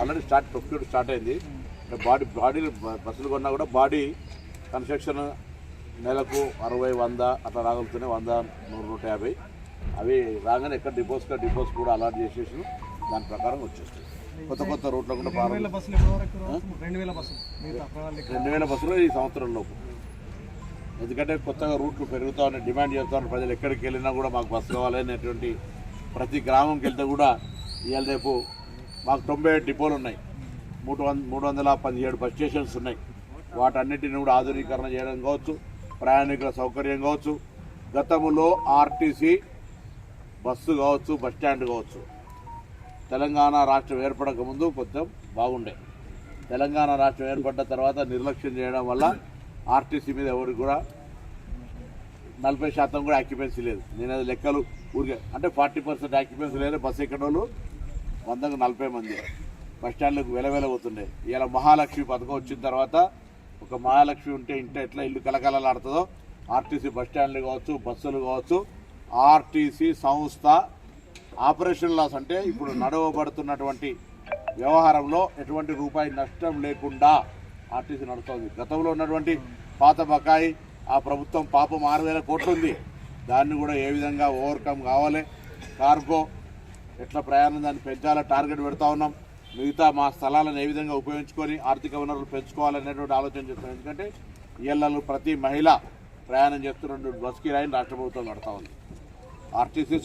Already start procure start అయింది. Body body బస్సులు కొన్నా కూడా బాడీ కన్స్ట్రక్షన్ నెలకు అరవై వంద అట్లా రాగలుగుతున్నాయి వంద నూరు నూట యాభై. అవి రాగానే ఎక్కడ డిపోస్ డిపోస్ కూడా అలాట్ చేసేసి దాని ప్రకారం వచ్చేస్తాయి. కొత్త కొత్త రూట్లో కూడా రెండు వేల బస్సులు రెండు వేల ఈ సంవత్సరం లోపు. ఎందుకంటే కొత్తగా రూట్లు పెరుగుతా ఉన్నాయి డిమాండ్ చేస్తా ఉన్నారు ప్రజలు ఎక్కడికి వెళ్ళినా కూడా మాకు బస్సు కావాలి అనేటువంటి ప్రతి గ్రామంకి వెళ్తే కూడా ఇవాళ రేపు మాకు తొంభై ఏడు డిపోలు ఉన్నాయి. మూడు వంద మూడు వందల పదిహేడు బస్ స్టేషన్స్ ఉన్నాయి. వాటన్నిటిని కూడా ఆధునీకరణ చేయడం కావచ్చు ప్రయాణికుల సౌకర్యం కావచ్చు గతంలో ఆర్టీసీ బస్సు కావచ్చు బస్ స్టాండ్ కావచ్చు. తెలంగాణ రాష్ట్రం ఏర్పడక ముందు కొంచెం బాగుండే. తెలంగాణ రాష్ట్రం ఏర్పడ్డ తర్వాత నిర్లక్ష్యం చేయడం వల్ల ఆర్టీసీ మీద ఎవరికి కూడా నలభై శాతం కూడా ఆక్యుపెన్సీ లేదు. నేను అది లెక్కలు ఊరికే అంటే ఫార్టీ పర్సెంట్ ఆక్యుపెన్సీ లేదు బస్సు ఎక్కడోళ్ళు వందకు నలభై మంది బస్ స్టాండ్లకు వెలవెలబోతుండే ఇలా మహాలక్ష్మి పథకం వచ్చిన తర్వాత ఒక మహాలక్ష్మి ఉంటే ఇంట ఎట్లా ఇల్లు కలకలలాడుతుందో ఆర్టీసీ బస్ స్టాండ్లు కావచ్చు బస్సులు కావచ్చు ఆర్టీసీ సంస్థ ఆపరేషన్ లాస్ అంటే ఇప్పుడు నడవబడుతున్నటువంటి వ్యవహారంలో ఎటువంటి రూపాయి నష్టం లేకుండా ఆర్టీసీ నడుస్తుంది. గతంలో ఉన్నటువంటి పాత బకాయి ఆ ప్రభుత్వం పాపం ఆరు వేల కోట్లు ఉంది. దాన్ని కూడా ఏ విధంగా ఓవర్కమ్ కావాలి? కార్గో ఎట్లా ప్రయాణం దాన్ని పెంచాలో టార్గెట్ పెడతా ఉన్నాం. మిగతా మా స్థలాలను ఏ విధంగా ఉపయోగించుకొని ఆర్థిక వనరులు పెంచుకోవాలనేటువంటి ఆలోచన చేస్తున్నాం. ఎందుకంటే ఇళ్ళలో ప్రతి మహిళ ప్రయాణం చేస్తున్నటువంటి బస్కి రాయిని రాష్ట్ర ప్రభుత్వం కడతా ఉంది. ఆర్టీసీ